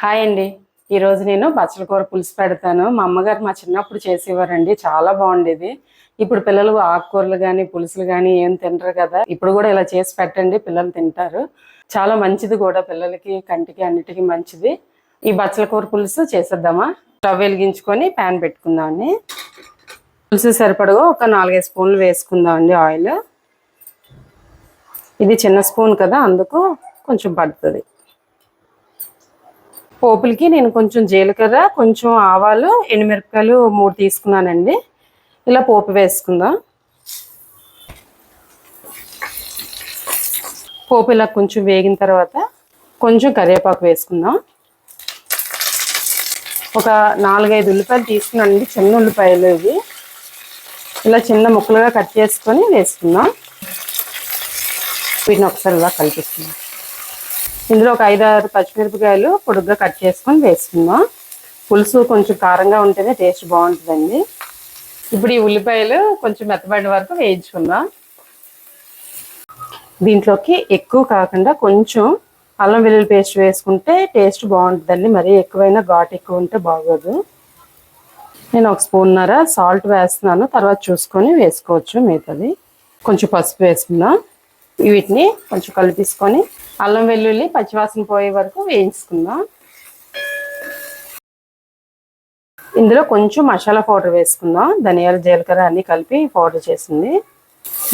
Hi అండి. ఈ రోజు నేను బచ్చల కూర పులుసు పెడతాను. మా అమ్మగారు మా చిన్నప్పుడు చేసేవారండి. చాలా బాగుండేది. ఇప్పుడు పిల్లలు ఆకుకూరలు కానీ పులుసులు కానీ ఏం తినరు కదా. ఇప్పుడు కూడా ఇలా చేసి పెట్టండి. పిల్లలు తింటారు. చాలా మంచిది కూడా పిల్లలకి కంటికి అన్నిటికీ మంచిది. ఈ బచ్చల కూర పులుసు చేసేద్దామా? స్టవ్ వెలిగించుకొని ప్యాన్ పెట్టుకుందామండి. పులుసు సరిపడగా ఒక నాలుగైదు స్పూన్లు వేసుకుందామండి ఆయిల్. ఇది చిన్న స్పూన్ కదా అందుకు కొంచెం పడుతుంది. పోపులకి నేను కొంచెం జీలకర్ర కొంచెం ఆవాలు ఎండుమిరపకాయలు మూడు తీసుకున్నానండి. ఇలా పోపు వేసుకుందాం. పోపు ఇలా కొంచెం వేగిన తర్వాత కొంచెం కరివేపాకు వేసుకుందాం. ఒక నాలుగైదు ఉల్లిపాయలు తీసుకున్నానండి చిన్న ఉల్లిపాయలు ఇవి. ఇలా చిన్న ముక్కలుగా కట్ చేసుకొని వేసుకుందాం. వీటిని ఒకసారి ఇలా కలిపిస్తున్నాం ఇందులో ఒక ఐదు ఆరు పచ్చిమిరపకాయలు పొడుగ్గా కట్ చేసుకొని వేసుకుందాం. పులుసు కొంచెం కారంగా ఉంటేనే టేస్ట్ బాగుంటుందండి. ఇప్పుడు ఈ ఉల్లిపాయలు కొంచెం మెత్తబడిన వరకు వేయించుకుందాం. దీంట్లోకి ఎక్కువ కాకుండా కొంచెం అల్లం వెల్లుల్లి పేస్ట్ వేసుకుంటే టేస్ట్ బాగుంటుందండి. మరీ ఎక్కువైనా ఘాట్ ఎక్కువ ఉంటే బాగోదు. నేను ఒక స్పూన్నర సాల్ట్ వేస్తున్నాను. తర్వాత చూసుకొని వేసుకోవచ్చు మిగతాది. కొంచెం పసుపు వేసుకుందాం. వీటిని కొంచెం కలిపేసుకొని అల్లం వెల్లుల్లి పచ్చివాసన పోయే వరకు వేయించుకుందాం. ఇందులో కొంచెం మసాలా పౌడర్ వేసుకుందాం. ధనియాలు జీలకర్ర అన్నీ కలిపి పౌడర్ చేసింది.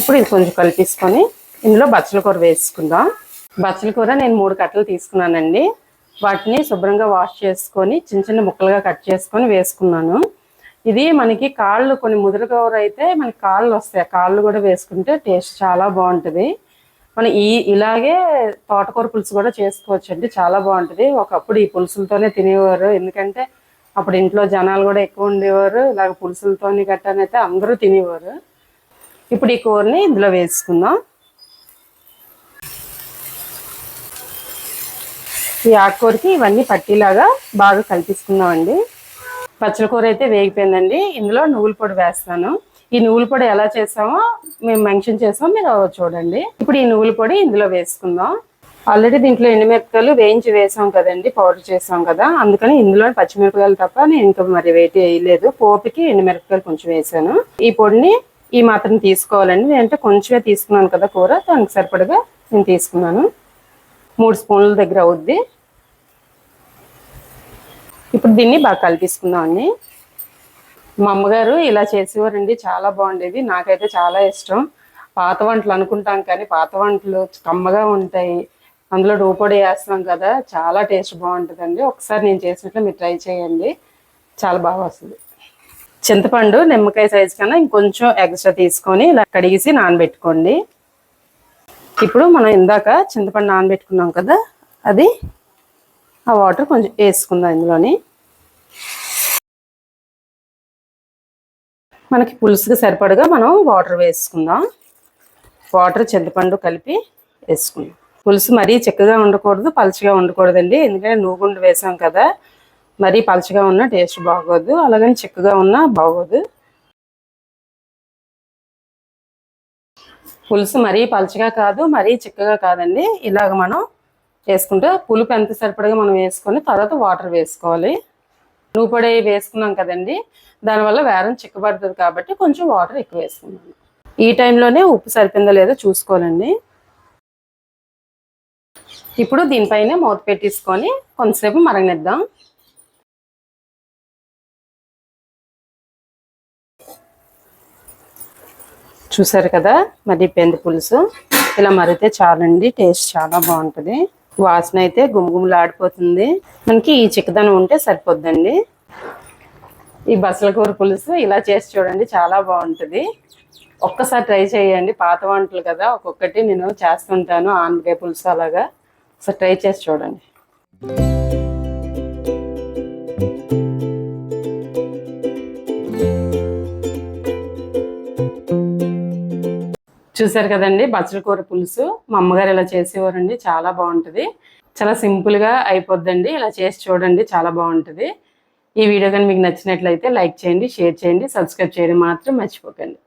ఇప్పుడు ఇది కొంచెం కలిపేసుకొని ఇందులో బచ్చల కూర వేసుకుందాం. బచ్చల కూర నేను మూడు కట్టలు తీసుకున్నానండి. వాటిని శుభ్రంగా వాష్ చేసుకొని చిన్న చిన్న ముక్కలుగా కట్ చేసుకొని వేసుకున్నాను. ఇది మనకి కాళ్ళు కొన్ని ముదురు కూర అయితే మనకి కాళ్ళు వస్తాయి. కాళ్ళు కూడా వేసుకుంటే టేస్ట్ చాలా బాగుంటుంది. మనం ఈ ఇలాగే తోటకూర పులుసు కూడా చేసుకోవచ్చు అండి చాలా బాగుంటుంది. ఒకప్పుడు ఈ పులుసులతోనే తినేవారు. ఎందుకంటే అప్పుడు ఇంట్లో జనాలు కూడా ఎక్కువ ఉండేవారు. ఇలాగ పులుసులతోని గట్టానైతే అందరూ తినేవారు. ఇప్పుడు ఈ కూరని ఇందులో వేసుకుందాం. ఈ ఆకుకూరకి ఇవన్నీ పట్టిలాగా బాగా కల్పిస్తున్నాం అండి పచ్చల కూర అయితే వేగిపోయిందండి. ఇందులో నువ్వుల పొడి వేస్తాను. ఈ నువ్వుల పొడి ఎలా చేసామో మేము మెన్షన్ చేసాం మీరు చూడండి. ఇప్పుడు ఈ నువ్వుల పొడి ఇందులో వేసుకుందాం. ఆల్రెడీ దీంట్లో ఎండుమిరపకాయలు వేయించి వేసాం కదండి పౌడర్ చేసాం కదా. అందుకని ఇందులో పచ్చిమిరపకాయలు తప్ప నేను ఇంకా మరి వేటి వేయలేదు. పోపుకి ఎండుమిరపకాయలు కొంచెం వేసాను. ఈ పొడిని ఈ మాత్రం తీసుకోవాలండి. నేనంటే కొంచెమే తీసుకున్నాను కదా కూర దానికి సరిపడగా నేను తీసుకున్నాను. మూడు స్పూన్ల దగ్గర అవుద్ది. ఇప్పుడు దీన్ని బాగా కలిపిసుకుందాం అండి మా అమ్మగారు ఇలా చేసేవారండి చాలా బాగుండేది. నాకైతే చాలా ఇష్టం. పాత వంటలు అనుకుంటాం కానీ పాత వంటలు కమ్మగా ఉంటాయి. అందులో రూపొడి వేస్తాం కదా చాలా టేస్ట్ బాగుంటుందండి. ఒకసారి నేను చేసినట్లు మీరు ట్రై చేయండి. చాలా బాగా వస్తుంది. చింతపండు నిమ్మకాయ సైజు కన్నా ఇంకొంచెం ఎక్స్ట్రా తీసుకొని ఇలా కడిగేసి నానబెట్టుకోండి. ఇప్పుడు మనం ఇందాక చింతపండు నానబెట్టుకున్నాం కదా అది ఆ వాటర్ కొంచెం వేసుకుందాం ఇందులోని. మనకి పులుసుకి సరిపడగా మనం వాటర్ వేసుకుందాం. వాటర్ చింతపండు కలిపి వేసుకుందాం. పులుసు మరీ చిక్కగా ఉండకూడదు పలుచగా ఉండకూడదండి. ఎందుకంటే నూగుండు వేసాం కదా మరీ పలుచగా ఉన్న టేస్ట్ బాగోదు అలాగని చిక్కగా ఉన్నా బాగోదు. పులుసు మరీ పలుచగా కాదు మరీ చిక్కగా కాదండి. ఇలాగ మనం వేసుకుంటే పులుపు ఎంత సరిపడగా మనం వేసుకొని తర్వాత వాటర్ వేసుకోవాలి. నూపొడి వేసుకున్నాం కదండి. దానివల్ల వేరం చిక్కబడుతుంది కాబట్టి కొంచెం వాటర్ ఎక్కువ వేసుకున్నాను. ఈ టైంలోనే ఉప్పు సరిపోయిందో లేదో చూసుకోవాలండి. ఇప్పుడు దీనిపైన మూత పెట్టేసుకొని కొంతసేపు మరగనిద్దాం. చూసారు కదా మరి పెంది పులుసు. ఇలా మరిగితే చాలండి టేస్ట్ చాలా బాగుంటుంది. వాసన అయితే గుమగుమలాడిపోతుంది. మనకి ఈ చిక్కదనం ఉంటే సరిపోద్దండి. ఈ బసల కూర పులుసు ఇలా చేసి చూడండి చాలా బాగుంటుంది. ఒక్కసారి ట్రై చేయండి పాత వంటలు కదా ఒక్కొక్కటి నేను చేస్తుంటాను ఆనపకాయ పులుసు అలాగా. ఒకసారి ట్రై చేసి చూడండి. చూసారు కదండి బచ్చల కూర పులుసు. మా అమ్మగారు ఇలా చేసేవారండి చాలా బాగుంటుంది. చాలా సింపుల్గా అయిపోద్దండి ఇలా చేసి చూడండి చాలా బాగుంటుంది. ఈ వీడియో కానీ మీకు నచ్చినట్లయితే లైక్ చేయండి షేర్ చేయండి సబ్స్క్రైబ్ చేయడం మాత్రం మర్చిపోకండి.